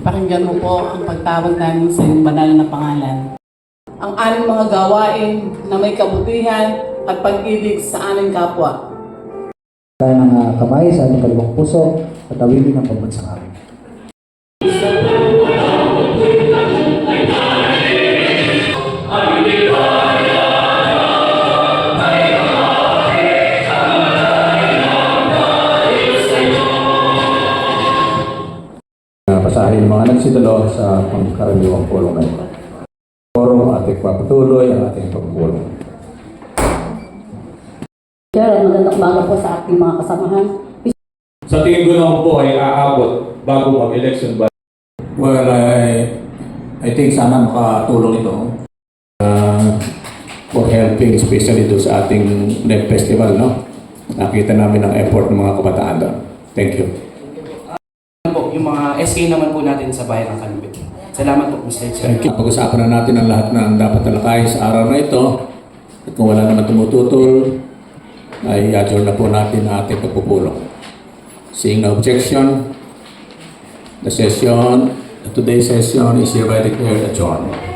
Pakinggan mo po ang pagtawag namin sa iyong banal na pangalan. Ang aming mga gawain na may kabutihan at pag-ibig sa aming kapwa. Tayo ng ah, kamay sa ating kaliwang puso at awilin ang pagbansang amin. Pasahin mga nagsidalo sa pangkaraniwang pulong na ito. Forum ating papatuloy ang ating pagpulong. Sir, magandang umaga po sa ating mga kasamahan. Sa tingin ko naman po ay aabot bago mag-election ba? Well, I, I think sana makatulong ito uh, for helping especially doon sa ating NEP Festival, no? Nakita namin ang effort ng mga kabataan doon. Thank you. Ano po, yung mga SK naman po natin sa bayan ng Kalubit. Salamat po, Mr. Chair. Thank you. Pag-usapan na natin ang lahat ng dapat talakay sa araw na ito. At kung wala naman tumututol, ay adjourn na po natin ang ating pagpupulong. Seeing no objection, the session, today's session is hereby declared adjourned.